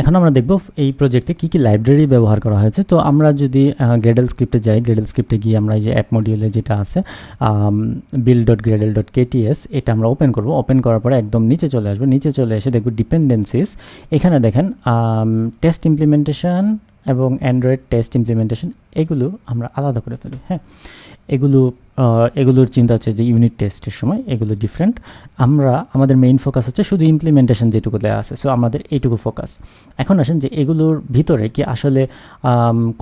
এখন আমরা দেখব এই প্রজেক্টে কী কী লাইব্রেরি ব্যবহার করা হয়েছে। তো আমরা যদি গ্রেডেল স্ক্রিপ্টে যাই গ্রেডেল স্ক্রিপ্টে গিয়ে আমরা এই যে অ্যাপ মডিউলে যেটা আছে build dot gradle dot KTS এটা আমরা ওপেন করব। ওপেন করার পরে একদম নিচে চলে আসবে। নিচে চলে এসে দেখব ডিপেন্ডেন্সিস এখানে দেখেন টেস্ট ইমপ্লিমেন্টেশন এবং অ্যান্ড্রয়েড টেস্ট ইমপ্লিমেন্টেশন এগুলো আমরা আলাদা করে ফেলি হ্যাঁ? এগুলো এগুলোর চিন্তা হচ্ছে যে ইউনিট টেস্টের সময় এগুলো ডিফারেন্ট আমরা, আমাদের মেইন ফোকাস হচ্ছে শুধু ইমপ্লিমেন্টেশন যেটুকু দেওয়া আছে সো আমাদের এইটুকু ফোকাস এখন আসেন যে এগুলোর ভিতরে কি আসলে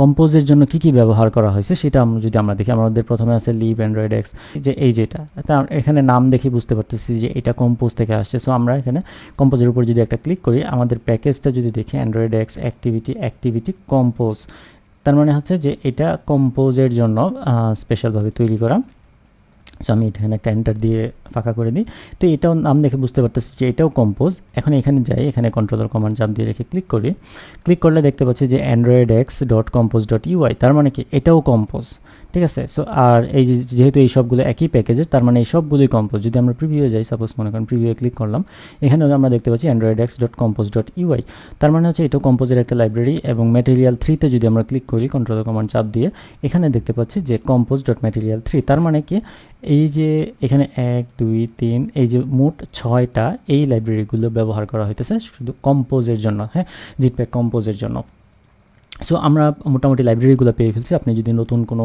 কম্পোজের জন্য কি কি ব্যবহার করা হয়েছে সেটা আমরা যদি আমরা দেখি, আমাদের প্রথমে আছে লিভ অ্যান্ড্রয়েড এক্স যে এই যেটা। এখানে নাম দেখে বুঝতে পারতেছি যে এটা কম্পোজ থেকে আসছে সো আমরা এখানে কম্পোজের উপর যদি একটা ক্লিক করি, আমাদের প্যাকেজটা যদি দেখি android X activity activity compose তার মানে হচ্ছে যে এটা কম্পোজের জন্য স্পেশালভাবে তৈরি করা। সো আমি এখানে একটা এন্টার দিয়ে ফাঁকা করে দিই। তো এটাও নাম দেখে বুঝতে পারতেছি যে এটাও কম্পোজ এখন এখানে যাই, এখানে কন্ট্রোলার কমান্ড চাপ দিয়ে রেখে ক্লিক করি। ক্লিক করলে দেখতে পাচ্ছি যে android X dot compose dot UI তার মানে কি এটাও কম্পোজ ঠিক আছে? সো আর এই যেহেতু এই সবগুলো একই প্যাকেজের তার মানে এই সবগুলোই কম্পোজ যদি আমরা প্রিভিউ যাই সাপোজ মনে করেন প্রিভিউ ক্লিক করলাম এখানে আমরা দেখতে পাচ্ছি android X dot compose dot UI তার মানে হচ্ছে এটাও কম্পোজের একটা লাইব্রেরি এবং ম্যাটেরিয়াল থ্রিতে যদি আমরা ক্লিক করি কন্ট্রোল কমান্ড চাপ দিয়ে, এখানে দেখতে পাচ্ছি যে কম্পোজ ডট ম্যাটেরিয়াল থ্রি তার মানে কি এই যে এখানে এক দুই, তিন, এই যে মোট ছয়টা এই লাইব্রেরিগুলো ব্যবহার করা হইতেছে শুধু কম্পোজের জন্য হ্যাঁ? জিটপ্যাক কম্পোজের জন্য। সো আমরা মোটামুটি লাইব্রেরিগুলো পেয়ে ফেলছি। আপনি যদি নতুন কোনো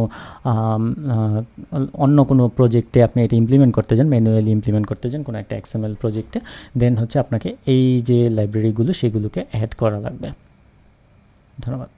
অন্য কোনো প্রজেক্টে আপনি এটা ইমপ্লিমেন্ট করতে চান ম্যানুয়ালি ইমপ্লিমেন্ট করতে চান, কোনো একটা এক্সএমএল প্রজেক্টে দেন হচ্ছে আপনাকে এই যে লাইব্রেরিগুলো সেগুলোকে অ্যাড করা লাগবে। ধন্যবাদ।